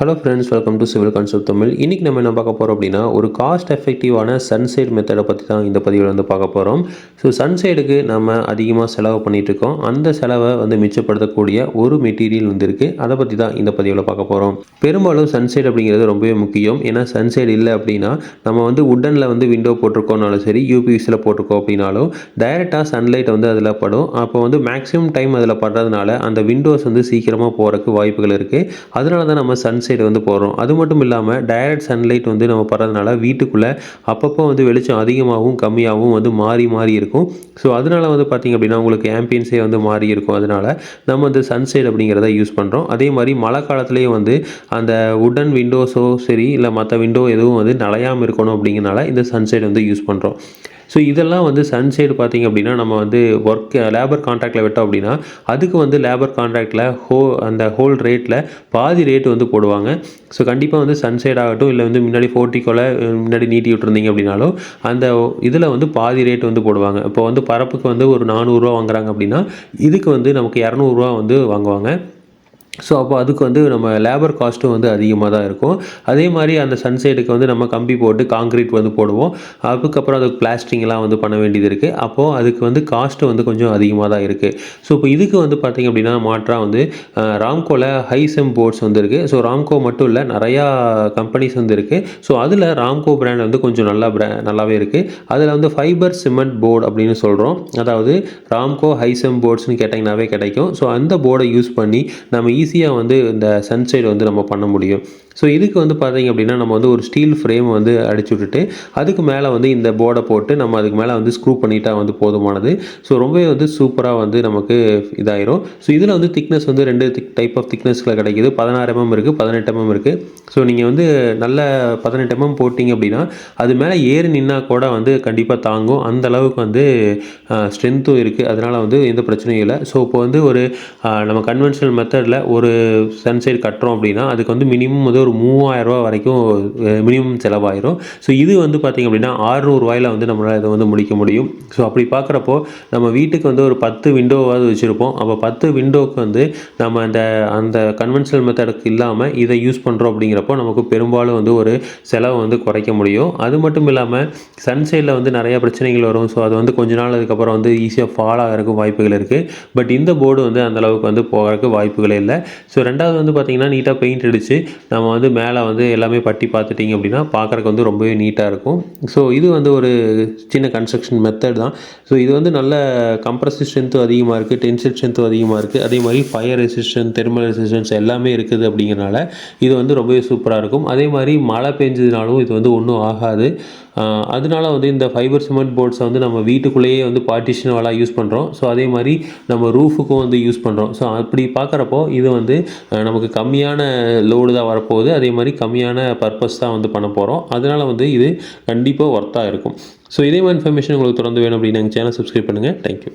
Hello friends welcome to civil concept Tamil இன்றைக்கி நம்ம என்ன பார்க்க போகிறோம் அப்படின்னா ஒரு காஸ்ட் எஃபெக்டிவான சன்சைட் மெத்தடை பற்றி தான் இந்த பதிவில் வந்து பார்க்க போகிறோம் ஸோ சன்சைடுக்கு நம்ம அதிகமாக செலவு பண்ணிகிட்ருக்கோம் அந்த செலவை வந்து மிச்சப்படுத்தக்கூடிய ஒரு மெட்டீரியல் வந்து இருக்குது அதை பற்றி தான் இந்த பதிவில் பார்க்க போகிறோம் பெரும்பாலும் சன்சைட் அப்படிங்கிறது ரொம்பவே முக்கியம். ஏன்னா சன்சைட் இல்லை அப்படின்னா நம்ம வந்து உட்டனில் வந்து விண்டோ போட்டிருக்கோம்னாலும் சரி யூபிஎஸில் போட்டிருக்கோம் அப்படின்னாலும் டைரெக்டாக சன்லைட் வந்து அதில் படும். அப்போ வந்து மேக்ஸிமம் டைம் அதில் படுறதுனால அந்த விண்டோஸ் வந்து சீக்கிரமாக போகிறதுக்கு வாய்ப்புகள் இருக்குது அதனால தான் நம்ம சன்சைட் சைடு வந்து போடுறோம் அது மட்டும் இல்லாமல் டைரக்ட் சன்லைட் வந்து நம்ம படுறதுனால வீட்டுக்குள்ளே அப்பப்போ வந்து வெளிச்சம் அதிகமாகவும் கம்மியாகவும் வந்து மாறி மாறி இருக்கும். ஸோ அதனால் வந்து பார்த்திங்க அப்படின்னா உங்களுக்கு ஆம்பியன்ஸே வந்து மாறி இருக்கும். அதனால நம்ம வந்து சன்சைட் அப்படிங்கிறத யூஸ் பண்ணுறோம் அதே மாதிரி மழை காலத்துலேயே வந்து அந்த உடன் விண்டோஸோ சரி இல்லை மற்ற விண்டோ எதுவும் வந்து நலையாமல் இருக்கணும் அப்படிங்கிறனால இந்த சன்சைட் வந்து யூஸ் பண்ணுறோம் ஸோ இதெல்லாம் வந்து சன் சைடு பார்த்திங்க அப்படின்னா நம்ம வந்து ஒர்க் லேபர் கான்ட்ராக்டில் விட்டோம் அப்படின்னா அதுக்கு வந்து லேபர் கான்ட்ராக்டில் ஹோ அந்த ஹோல் ரேட்டில் பாதி ரேட் வந்து போடுவாங்க. ஸோ கண்டிப்பாக வந்து சன் சைடு ஆகட்டும் இல்லை வந்து முன்னாடி ஃபோர்ட்டிக்கோல முன்னாடி நீட்டி விட்டுருந்தீங்க அப்படின்னாலும் அந்த இதில் வந்து பாதி ரேட் வந்து போடுவாங்க. இப்போ வந்து பரப்புக்கு வந்து ஒரு நானூறுரூவா வாங்குறாங்க அப்படின்னா இதுக்கு வந்து நமக்கு இரநூறுவா வந்து வாங்குவாங்க. ஸோ அப்போ அதுக்கு வந்து நம்ம லேபர் காஸ்ட்டும் வந்து அதிகமாக தான் இருக்கும். அதே மாதிரி அந்த சன்சைடுக்கு வந்து நம்ம கம்பி போட்டு காங்க்ரீட் வந்து போடுவோம். அதுக்கப்புறம் அதுக்கு பிளாஸ்டிங்லாம் வந்து பண்ண வேண்டியது இருக்குது அப்போது அதுக்கு வந்து காஸ்ட்டு வந்து கொஞ்சம் அதிகமாக தான் இருக்குது ஸோ இப்போ இதுக்கு வந்து பார்த்திங்க அப்படின்னா மாற்றாக வந்து ராம்கோவில் ஹைசெம் போர்ட்ஸ் வந்து இருக்குது ஸோ ராம்கோ மட்டும் இல்லை நிறையா கம்பெனிஸ் வந்து இருக்குது ஸோ அதில் ராம்கோ பிராண்ட் வந்து கொஞ்சம் நல்லா பிரா நல்லாவே இருக்குது அதில் வந்து ஃபைபர் சிமெண்ட் போர்டு அப்படின்னு சொல்கிறோம் அதாவது ராம்கோ ஹைசெம் போர்ட்ஸ்னு கேட்டிங்கனாவே கிடைக்கும். ஸோ அந்த போர்டை யூஸ் பண்ணி நம்ம ஈஸியாக வந்து இந்த சன்சைடு வந்து நம்ம பண்ண முடியும். ஸோ இதுக்கு வந்து பார்த்தீங்க அப்படின்னா நம்ம வந்து ஒரு ஸ்டீல் ஃப்ரேம் வந்து அடிச்சு விட்டுட்டு அதுக்கு மேலே வந்து இந்த போர்டை போட்டு நம்ம அதுக்கு மேலே வந்து ஸ்க்ரூ பண்ணிட்டா வந்து போதுமானது. ஸோ ரொம்பவே வந்து சூப்பராக வந்து நமக்கு இதாயிரும். ஸோ இதில் வந்து திக்னஸ் வந்து ரெண்டு திக் டைப் ஆஃப் திக்னஸில் கிடைக்கிது. பதினாறு mm எம்எம் இருக்குது பதினெட்டு mm எம்எம் இருக்குது ஸோ நீங்கள் வந்து நல்ல பதினெட்டு mm எம்எம் போட்டிங்க அப்படின்னா அது மேலே ஏறி நின்னா கூட வந்து கண்டிப்பாக தாங்கும். அந்த அளவுக்கு வந்து ஸ்ட்ரென்த்தும் இருக்குது அதனால் வந்து எந்த பிரச்சனையும் இல்லை. ஸோ இப்போ வந்து ஒரு நம்ம கன்வென்ஷனல் மெத்தடில் ஒரு சன்சைட் கட்டுறோம் அப்படின்னா அதுக்கு வந்து மினிமம் வந்து ஒரு மூவாயிரரூவா வரைக்கும் மினிமம் செலவாயிரும். ஸோ இது வந்து பார்த்திங்க அப்படின்னா ஆறுநூறுவாயில் வந்து நம்மளால் இதை வந்து முடிக்க முடியும். ஸோ அப்படி பார்க்குறப்போ நம்ம வீட்டுக்கு வந்து ஒரு பத்து விண்டோவாவது வச்சுருப்போம். அப்போ பத்து விண்டோவுக்கு வந்து நம்ம அந்த அந்த கன்வென்ஷனல் மெத்தடுக்கு இல்லாமல் இதை யூஸ் பண்ணுறோம் அப்படிங்கிறப்போ நமக்கு பெரும்பாலும் வந்து ஒரு செலவை வந்து குறைக்க முடியும். அது மட்டும் இல்லாமல் சன்சைடில் வந்து நிறைய பிரச்சனைகள் வரும். ஸோ அது வந்து கொஞ்ச நாள் அதுக்கப்புறம் வந்து ஈஸியாக ஃபால் ஆகிறதுக்கு வாய்ப்புகள் இருக்குது பட் இந்த போர்டு வந்து அந்தளவுக்கு வந்து போகிறதுக்கு வாய்ப்புகளே இல்லை. ஸோ ரெண்டாவது வந்து பார்த்திங்கன்னா நீட்டாக பெயிண்ட் அடித்து நம்ம வந்து மேலே வந்து எல்லாமே பட்டி பார்த்துட்டிங்க அப்படின்னா பார்க்குறக்கு வந்து ரொம்பவே நீட்டாக இருக்கும். ஸோ இது வந்து ஒரு சின்ன கன்ஸ்ட்ரக்ஷன் மெத்தட் தான். ஸோ இது வந்து நல்ல கம்ப்ரஸிவ் ஸ்ட்ரென்த்தும் அதிகமாக இருக்குது டென்சில் ஸ்ட்ரென்த்தும் அதிகமாக இருக்குது அதே மாதிரி ஃபயர் ரெசிஸ்டன்ஸ் தெர்மல் ரெசிஸ்டன்ஸ் எல்லாமே இருக்குது அப்படிங்கிறனால இது வந்து ரொம்பவே சூப்பராக இருக்கும். அதே மாதிரி மழை பெஞ்சதுனாலும் இது வந்து ஒன்றும் ஆகாது. அதனால வந்து இந்த ஃபைபர் சிமெண்ட் போர்ட்ஸை வந்து நம்ம வீட்டுக்குள்ளேயே வந்து பார்ட்டிஷன் வேலை யூஸ் பண்ணுறோம் ஸோ அதே மாதிரி நம்ம ரூஃபுக்கும் வந்து யூஸ் பண்ணுறோம் ஸோ அப்படி பார்க்குறப்போ இது வந்து நமக்கு கம்மியான லோடு தான் வரப்போகுது. அதே மாதிரி கம்மியான பர்பஸ் தான் வந்து பண்ண போகிறோம் அதனால் வந்து இது கண்டிப்பாக ஒர்த்தாக இருக்கும். ஸோ இதே மாதிரி இன்ஃபர்மேஷன் உங்களுக்கு தொடர்ந்து வேணும் அப்படின்னு எங்கள் சேனல் சப்ஸ்கிரைப் பண்ணுங்கள் தேங்க்யூ